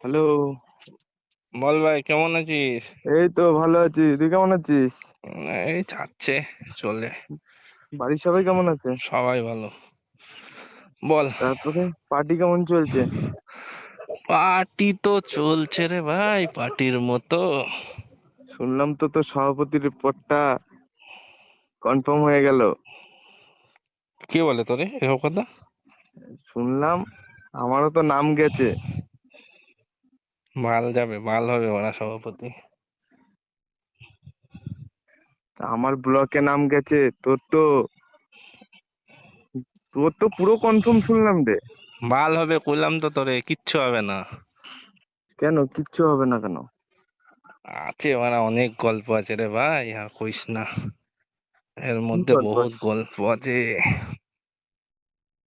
Hello বল ভাই কেমন আছিস? এই তো ভালো আছি। তুই কেমন আছিস? এই যাচ্ছে চলে। বাড়ির সবাই কেমন আছে? সবাই ভালো। বল। তারপরে পার্টি কেমন চলছে? পার্টি তো চলছে রে ভাই পার্টির মতো। শুনলাম তো তোর সভাপতির পদটা কনফার্ম হয়ে গেল। কে বলে তোরে? এসব কথা? শুনলাম আমারও তো নাম গেছে। মাল যাবে মাল হবে ওরা সভাপতি। তা আমার ব্লকে নাম গেছে তোর তো তোর তো পুরো কনফার্ম শুনলাম রে। মাল হবে কইলাম তো তোরে কিচ্ছু হবে না। কেন? কিচ্ছু হবে না কেন? আছে ওরা অনেক গল্প আছে রে ভাই আর কইস না। এর মধ্যে বহুত গল্প আছে।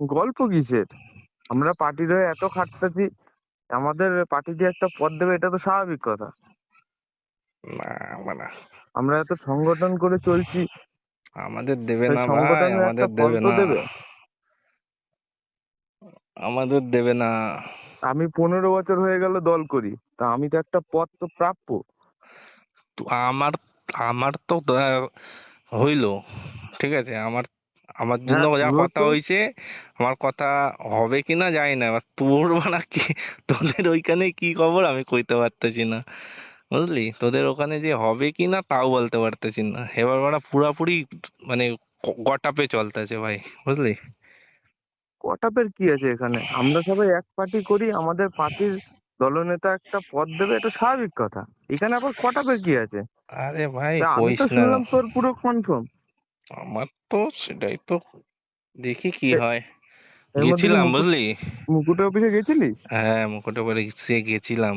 গল্প কিসের? আমরা পার্টির হয়ে এত খাটতেছি আমাদের পার্টিতে একটা পদ দেবে এটা তো স্বাভাবিক কথা। না মানে আমরা এত সংগঠন করে চলছি। আমাদের দেবে না ভাই আমাদের দেবে না। আমাদের দেবে না। আমি পনেরো বছর হয়ে গেল দল করি তা আমি তো একটা পদ তো প্রাপ্য। তো আমার আমার তো হইল ঠিক আছে? আমার আমার জন্য হ্যাঁ যা কথা তো। হইছে আমার কথা হবে কিনা জানি না এবার তোর বাড়া কি তোদের ওইখানে কি খবর আমি কইতে পারতেছি না বুঝলি? তোদের ওখানে যে হবে কিনা তাও বলতে পারতেছি না এবার বাড়া পুরাপুরি মানে গটাপে চলতেছে ভাই বুঝলি? কটাপের কি আছে এখানে? আমরা সবাই এক পার্টি করি আমাদের পার্টির দলনেতা একটা পদ দেবে এটা স্বাভাবিক কথা। এখানে আবার কটাপের কি আছে? আরে ভাই আমি তো শুনলাম তোর পুরো কনফার্ম আমার তো সেটাই তো। দেখি কি হয়। এর মধ্যে গেছিলাম মুকুট বুঝলি? মুকুটের অফিসে গেছিলিস? হ্যাঁ মুকুটে বাড়ি সে গেছিলাম।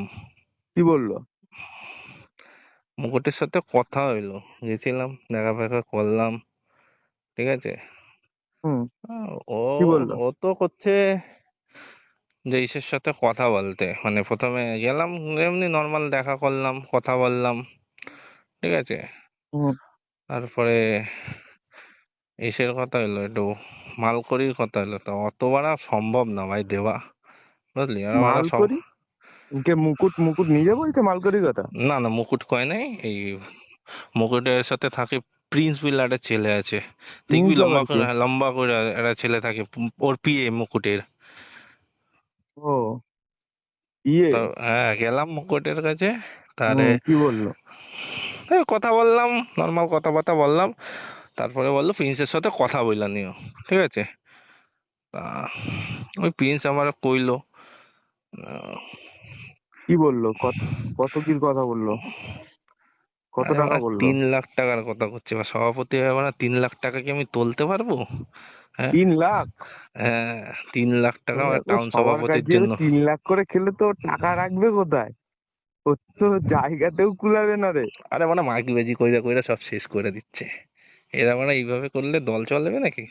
কি বলল? মুকুটের সাথে কথা হইল। গেছিলাম দেখা ফেখা করলাম। ঠিক আছে? হুম। ও কি বলল? ও তো করছে যে ইসের সাথে কথা বলতে। মানে প্রথমে গেলাম এমনি নর্মাল দেখা করলাম কথা বললাম। ঠিক আছে? হুম। তারপরে ইসের কথা হলো একটু মালকড়ির কথা হলো তো অত বাড়া সম্ভব না ভাই দেওয়া। বুঝলি? আর আমরা সব কে মুকুট মুকুট নিজে বলছে মালকড়ির কথা? না না মুকুট কয় নাই এই মুকুটের সাথে থাকে প্রিন্স বিল একটা ছেলে আছে। দেখবি লম্বা করে লম্বা করে একটা ছেলে থাকে ওর পিএ মুকুটের। ও ইয়ে? হ্যাঁ গেলাম মুকুটের কাছে তারে কি বলল? কথা বললাম নর্মাল কথাবার্তা বললাম। তারপরে বলল প্রিন্সের সাথে কথা বললা নিও ঠিক আছে? তা ওই প্রিন্স আমার কইলো কি বলল? কত কত কি কথা বলল? কত টাকা বলল? তিন লাখ টাকার কথা করছে এবার সভাপতি হয়ে আমার তিন লাখ টাকা কি আমি তুলতে পারব? হ্যাঁ। তিন লাখ? হ্যাঁ তিন লাখ টাকা টাউন সভাপতির জন্য। তিন লাখ করে খেলে তো টাকা রাখবে কোথায়? তো জায়গাতেও কুলাবে না রে। আরে মানে মাইকিবাজি কইরা কইরা সব শেষ করে দিচ্ছে। এরা মানে এইভাবে করলে দল চলবে নাকি?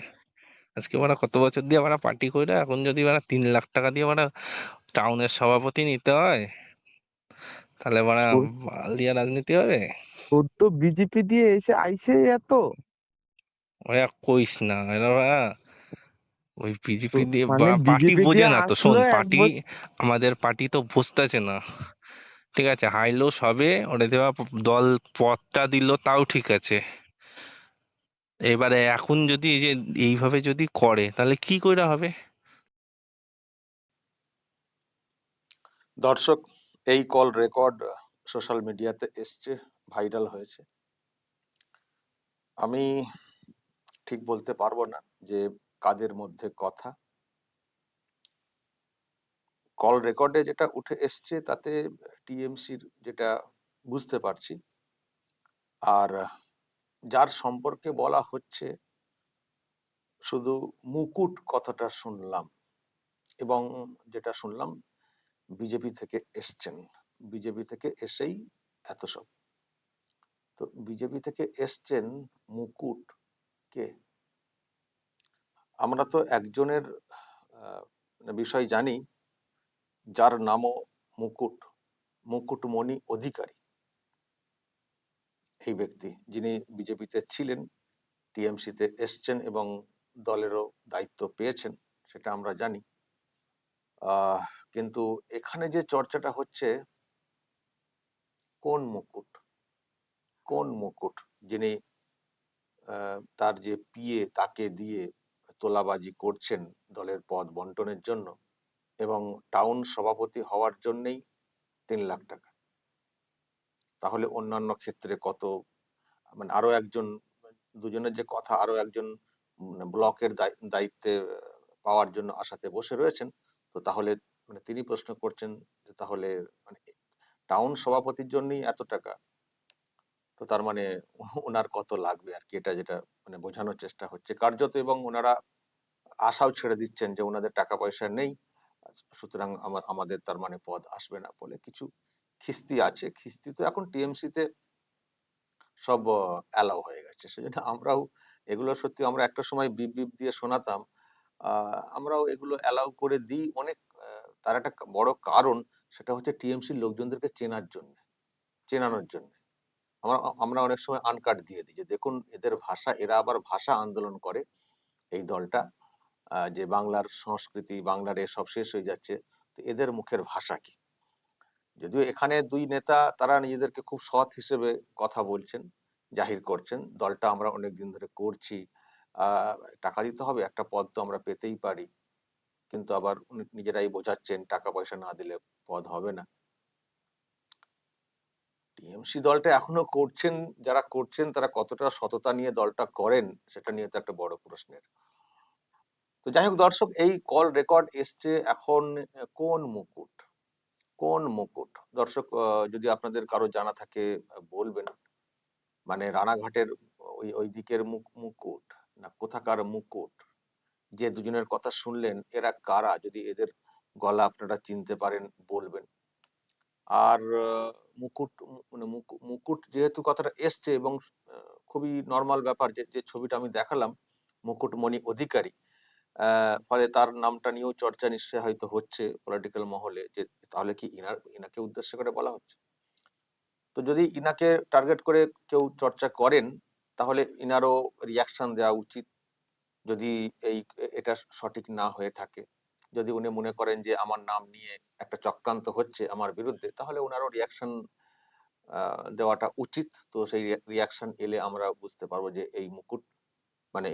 আজকে মানে কত বছর দিয়ে মানে পার্টি কইরা এখন যদি মানে তিন লাখ টাকা দিয়ে মানে টাউনের সভাপতি নিতে হয় তাহলে মানে দিয়ে রাজনীতি হবে? তো বিজেপি দিয়ে এসে আইসে এত। ওই কইস না এরা ওই বিজেপি দিয়ে মানে পার্টি বোঝে না তো শোন পার্টি আমাদের পার্টি তো বসতেছে না। ঠিক আছে হাইলো সবে ওটা দেওয়া দল পথটা দিল তাও ঠিক আছে। এবারে এখন যদি এই যে এইভাবে যদি করে, তাহলে কি কইরা হবে? দর্শক, এই কল রেকর্ড সোশ্যাল মিডিয়াতে এসছে, ভাইরাল হয়েছে। আমি ঠিক বলতে পারব না যে কাদের মধ্যে কথা। কল রেকর্ডে যেটা উঠে এসছে, তাতে টিএমসির যেটা বুঝতে পারছি। আর যার সম্পর্কে বলা হচ্ছে, শুধু মুকুট কথাটা শুনলাম এবং যেটা শুনলাম, বিজেপি থেকে এসছেন। বিজেপি থেকে এসেই এত সব। তো বিজেপি থেকে এসছেন মুকুট কে? আমরা তো একজনের বিষয় জানি, যার নামও মুকুট, মুকুটমণি অধিকারী। এই ব্যক্তি। যিনি বিজেপিতে ছিলেন, টিএমসিতে এসছেন এবং দলেরও দায়িত্ব পেয়েছেন, সেটা আমরা জানি। কিন্তু এখানে যে চর্চাটা হচ্ছে, কোন মুকুট? কোন মুকুট? যিনি তার যে পিয়ে তাকে দিয়ে তোলাবাজি করছেন দলের পদ বন্টনের জন্য এবং টাউন সভাপতি হওয়ার জন্যই তিন লাখ টাকা। তাহলে অন্যান্য ক্ষেত্রে কত মানে আরও একজন, দুজনের যে কথা, আরও একজন ব্লকের দায়- দায়িত্বে পাওয়ার জন্য আশাতে বসে রয়েছেন। তো তাহলে মানে তিনি প্রশ্ন করছেন যে তাহলে মানে টাউন সভাপতির জন্যই এত টাকা? তো তার মানে ওনার কত লাগবে আর কি? এটা যেটা মানে বোঝানোর চেষ্টা হচ্ছে। কার্যত এবং ওনারা আশাও ছেড়ে দিচ্ছেন যে ওনাদের টাকা পয়সা নেই, সুতরাং আমাদের তার মানে পদ আসবে না বলে কিছু খিস্তি আছে। খিস্তি তো এখন টিএমসি তে সব অ্যালাউ হয়ে গেছে। সেজন্য আমরাও এগুলো সত্যি আমরা একটা সময় বিপ বিপ দিয়ে শোনাতাম। আমরাও এগুলো অ্যালাউ করে দিই। অনেক তার একটা বড় কারণ সেটা হচ্ছে টিএমসির লোকজনদেরকে চেনার জন্য, চেনানোর জন্য। আমরা আমরা অনেক সময় আনকাট দিয়ে দিই যে, দেখুন, এদের ভাষা, এরা আবার ভাষা আন্দোলন করে। এই দলটা যে বাংলার সংস্কৃতি, বাংলার এসব শেষ হয়ে যাচ্ছে, তো এদের মুখের ভাষা কি? যদিও এখানে দুই নেতা, তারা নিজেদেরকে খুব সৎ হিসেবে কথা বলছেন, জাহির করছেন। দলটা আমরা অনেক দিন ধরে করছি। টাকা দিতে হবে, একটা পদ তো আমরা পেতেই পারি। কিন্তু আবার নিজেরাই বোঝাচ্ছেন, টাকা পয়সা না দিলে পদ হবে না। টিএমসি দলটা এখনও করছেন, যারা করছেন, তারা কতটা সততা নিয়ে দলটা করেন, সেটা নিয়ে তো একটা বড় প্রশ্নের। তো যাই হোক দর্শক, এই কল রেকর্ড এসছে এখন কোন মুকুট? কোন মুকুট? দর্শক যদি আপনাদের কারও জানা থাকে বলবেন। মানে রানাঘাটের ওই ওই দিকের মুক, মুকুট না কোথাকার মুকুট? যে দুজনের কথা শুনলেন, এরা কারা? যদি এদের গলা আপনারা চিনতে পারেন, বলবেন। আর মুকুট মানে মুকুট যেহেতু কথাটা এসছে এবং খুবই নর্মাল ব্যাপার যে যে ছবিটা আমি দেখালাম, মুকুটমণি অধিকারী ফলে তার নামটা নিয়েও চর্চা নিশ্চয়ই হয়তো হচ্ছে পলিটিক্যাল মহলে, যে তাহলে কি ইনার, ইনাকে উদ্দেশ্য করে বলা হচ্ছে? তো যদি ইনাকে টার্গেট করে কেউ চর্চা করেন, তাহলে ইনারও রিয়াকশন দেওয়া উচিত। যদি এই, এটা সঠিক না হয়ে থাকে, যদি উনি মনে করেন যে আমার নাম নিয়ে একটা চক্রান্ত হচ্ছে আমার বিরুদ্ধে, তাহলে ওনারও রিয়াকশন দেওয়াটা উচিত। তো সেই রিয়াকশন এলে আমরা বুঝতে পারব যে এই মুকুট মানে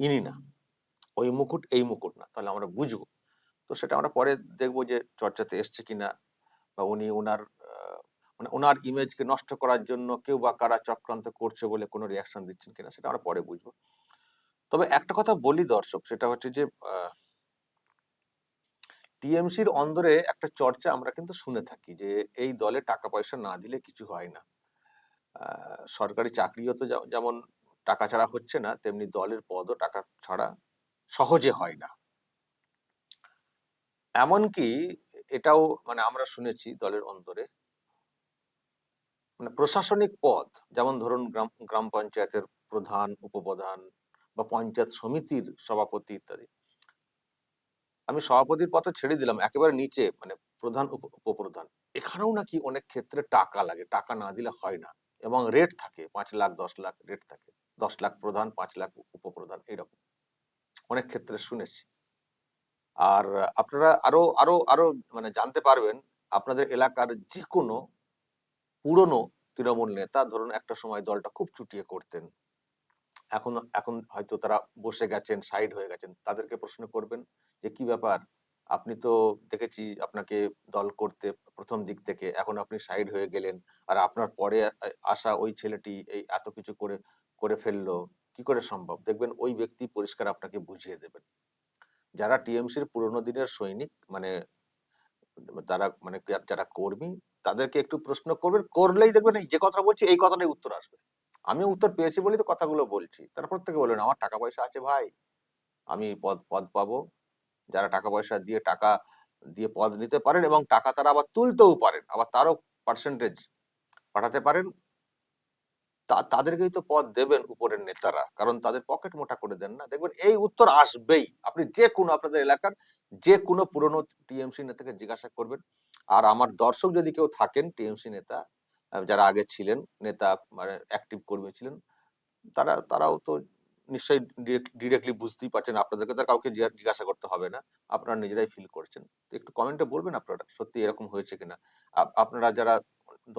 ইনি না। ওই মুকুট, এই মুকুট না। তাহলে আমরা বুঝব। তো সেটা আমরা পরে দেখব যে চর্চাতে এসছে কিনা বা উনি ওনার মানে ওনার ইমেজকে নষ্ট করার জন্য কেউ বা কারা চক্রান্ত করছে বলে কোনো রিয়াকশন দিচ্ছেন কিনা সেটা আমরা পরে বুঝব। তবে একটা কথা বলি দর্শক, সেটা হচ্ছে যে টিএমসির অন্দরে একটা চর্চা আমরা কিন্তু শুনে থাকি যে এই দলে টাকা পয়সা না দিলে কিছু হয় না। সরকারি চাকরিও তো যেমন- যেমন টাকা ছাড়া হচ্ছে না, তেমনি দলের পদও টাকা ছাড়া সহজে হয় না। এমনকি এটাও মানে আমরা শুনেছি দলের অন্তরে। মানে প্রশাসনিক পদ, যেমন ধরুন গ্রাম গ্রাম পঞ্চায়েতের প্রধান, উপপ্রধান বা পঞ্চায়েত সমিতির সভাপতি ইত্যাদি। আমি সভাপতির পথে ছেড়ে দিলাম, একেবারে নিচে মানে প্রধান, উপ- উপপ্রধান। এখানেও নাকি অনেক ক্ষেত্রে টাকা লাগে, টাকা না দিলে হয় না এবং রেট থাকে, পাঁচ লাখ, দশ লাখ রেট থাকে। দশ লাখ প্রধান, পাঁচ লাখ উপপ্রধান এরকম অনেক ক্ষেত্রে শুনেছি। আর আপনারা আরও আরও আরও মানে জানতে পারবেন আপনাদের এলাকার যে কোনো পুরনো তৃণমূল নেতা ধরুন একটা সময় দলটা খুব চুটিয়ে করতেন। এখন এখন হয়তো তারা বসে গেছেন সাইড হয়ে গেছেন। তাদেরকে প্রশ্ন করবেন যে, কি ব্যাপার? আপনি তো দেখেছি আপনাকে দল করতে প্রথম দিক থেকে, এখন আপনি সাইড হয়ে গেলেন। আর আপনার পরে আসা ওই ছেলেটি এই এত কিছু করে করে ফেলল। কি করে সম্ভব? দেখবেন ওই ব্যক্তি পরিষ্কার আপনাকে বুঝিয়ে দেবেন। যারা টিএমসির পুরোনো দিনের সৈনিক মানে তারা মানে যারা কর্মী, তাদেরকে একটু প্রশ্ন করবেন, করলেই দেখবেন যে কথা বলছি, এই কথাটাই উত্তর আসবে। আমি উত্তর পেয়েছি বলেই তো কথাগুলো বলছি। তারপর থেকে বলবেন আমার টাকা পয়সা আছে ভাই, আমি পদ পদ পাবো। যারা টাকা পয়সা দিয়ে টাকা, দিয়ে পদ নিতে পারেন এবং টাকা তারা আবার তুলতেও পারেন, আবার তারও পার্সেন্টেজ পাঠাতে পারেন। তাদেরকেই তো পদ দেবেন উপরের নেতারা। কারণ তাদের পকেট মোটা করে দেন না। দেখবেন এই উত্তর আসবেই। আপনি যে কোনো আপনাদের এলাকার যে কোনো পুরনো টিএমসি নেতাকে জিজ্ঞাসা করবেন। আর আমার দর্শক যদি কেউ থাকেন টিএমসি নেতা যারা আগে ছিলেন, নেতা মানে অ্যাক্টিভ কর্মী ছিলেন, তারা, তারাও তো নিশ্চয়ই ডিরেক্টলি বুঝতেই পারছেন। আপনাদেরকে তো কাউকে জিজ্ঞাসা করতে হবে না। আপনারা নিজেরাই ফিল করছেন। তো একটু কমেন্টে বলবেন আপনারা, সত্যি এরকম হয়েছে কিনা? আপনারা যারা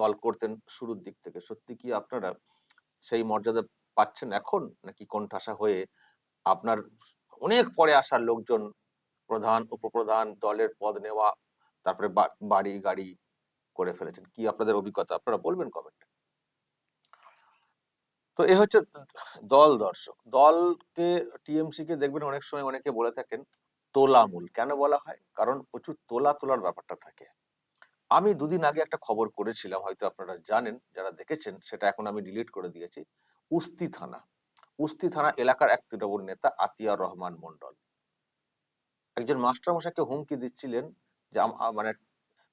দল করতেন শুরুর দিক থেকে, সত্যি কি আপনারা সেই মর্যাদা পাচ্ছেন এখন? নাকি কোণঠাসা হয়ে আপনার অনেক পরে আসার লোকজন প্রধান, উপপ্রধান দলের পদ নেওয়া, তারপরে বাড়ি গাড়ি করে ফেলেছেন? কি আপনাদের অভিজ্ঞতা? আপনারা বলবেন কমেন্টে তো এ হচ্ছে দল দর্শক। দলকে টিএমসি কে দেখবেন অনেক সময় অনেকে বলে থাকেন, তোলামূল। কেন বলা হয়? কারণ প্রচুর তোলা তোলার ব্যাপারটা থাকে। আমি দুদিন আগে একটা খবর করেছিলাম, হয়তো আপনারা জানেন, যারা দেখেছেন, সেটা এখন আমি ডিলিট করে দিয়েছি। উস্তি থানা। উস্তি থানা এলাকার এক তৃণমূল নেতা আতিয়ার রহমান মন্ডল একজন মাস্টার মশাইকে হুমকি দিচ্ছিলেন যে মানে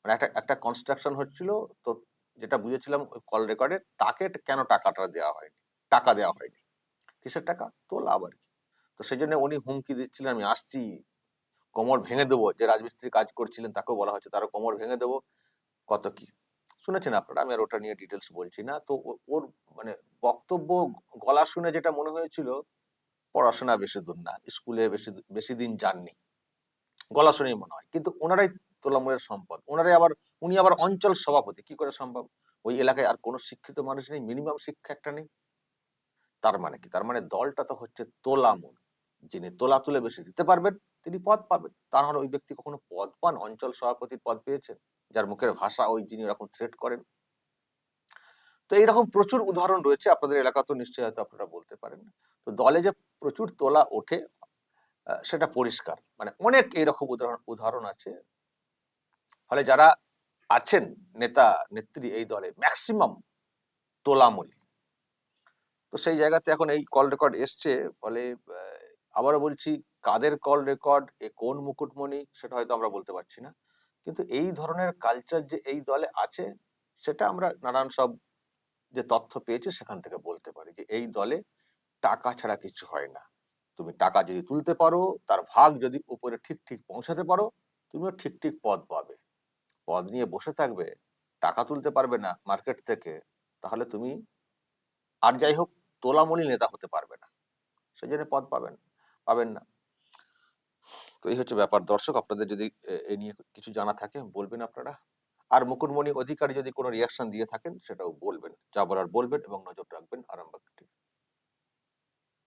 মানে একটা একটা কনস্ট্রাকশন হচ্ছিল, তো যেটা বুঝেছিলাম কল রেকর্ডে তাকে কেন টাকাটা দেওয়া হয়নি? টাকা দেওয়া হয়নি। কিসের টাকা? তোলা আবার কি। তো সেই জন্য উনি হুমকি দিচ্ছিলেন, আমি আসছি, কোমর ভেঙে দেবো, যে রাজমিস্ত্রি কাজ করছিলেন, তাকেও বলা হচ্ছে তারও কোমর ভেঙে দেবো। কত কি? শুনেছেন আপনারা? আমি আর ওটা নিয়ে ডিটেলস বলছি না। তো ওর মানে বক্তব্য, গলা শুনে যেটা মনে হয়েছিল, পড়াশোনা বেশি দূর না, স্কুলে বেশি বেশি দিন যাননি। গলা শুনেই মনে হয়। কিন্তু ওনারাই তোলামূলের সম্পদ। ওনারাই আবার, উনি আবার অঞ্চল সভাপতি। কি করে সম্ভব? ওই এলাকায় আর কোনো শিক্ষিত মানুষ নেই মিনিমাম শিক্ষা একটা নেই। তার মানে কি? তার মানে দলটা তো হচ্ছে তোলামূল। যিনি তোলা তুলে বেশি দিতে পারবেন, তিনি পদ পাবেন। তার হলে ওই ব্যক্তি কখনো পদ পান? অঞ্চল সভাপতির পদ পেয়েছেন? যার মুখের ভাষা ওই যিনি এরকম থ্রেট করেন। তো এইরকম প্রচুর উদাহরণ রয়েছে, আপনাদের এলাকা তো নিশ্চয়ই হয়তো আপনারা বলতে পারেন। তো দলে যে প্রচুর তোলা ওঠে সেটা পরিষ্কার। মানে অনেক এইরকম উদাহরণ উদাহরণ আছে। ফলে যারা আছেন, নেতা, নেত্রী এই দলে ম্যাক্সিমাম তোলামূলী। তো সেই জায়গাতে এখন এই কল রেকর্ড এসছে, ফলে আবারও বলছি, কাদের কল রেকর্ড এ কোন মুকুটমণি, সেটা হয়তো আমরা বলতে পারছি না। কিন্তু এই ধরনের কালচার যে এই দলে আছে, সেটা আমরা নানান সব যে তথ্য পেয়েছি সেখান থেকে বলতে পারি যে এই দলে টাকা ছাড়া কিছু হয় না। তুমি টাকা যদি তুলতে পারো, তার ভাগ যদি উপরে ঠিক ঠিক পৌঁছাতে পারো, তুমিও ঠিক ঠিক পদ পাবে। পদ নিয়ে বসে থাকবে, টাকা তুলতে পারবে না মার্কেট থেকে, তাহলে তুমি আর যাই হোক তোলামূলী নেতা হতে পারবে না। সেই জন্য পদ পাবেন পাবেন না। তো এই হচ্ছে ব্যাপার। দর্শক, আপনাদের যদি এ- নিয়ে কিছু জানা থাকে, বলবেন আপনারা। আর মুকুটমণি অধিকারী যদি কোনো রিয়াকশন দিয়ে থাকেন, সেটাও বলবেন। যা বলার বলবেন এবং নজর রাখবেন আরামবাগ টিভি।